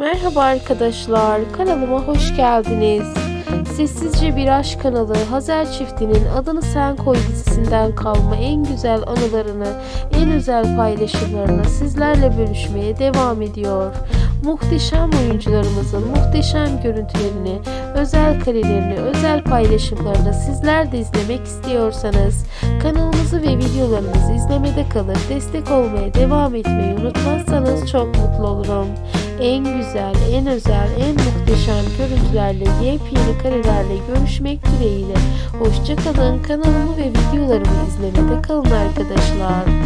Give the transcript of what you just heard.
Merhaba arkadaşlar, kanalıma hoş geldiniz. Sessizce Bir Aşk kanalı Hazel çiftinin Adını Sen Koy dizisinden kalma en güzel anılarını, en özel paylaşımlarını sizlerle bölüşmeye devam ediyor. Muhteşem oyuncularımızın muhteşem görüntülerini, özel karelerini, özel paylaşımlarını sizler de izlemek istiyorsanız kanalımızı ve videolarımızı izlemede kalır, destek olmaya devam etmeyi unutmazsanız çok mutlu olurum en güzel, en özel, en muhteşem görüntülerle, yepyeni karelerle görüşmek dileğiyle. Hoşçakalın. Kanalımı ve videolarımı izlemede kalın arkadaşlar.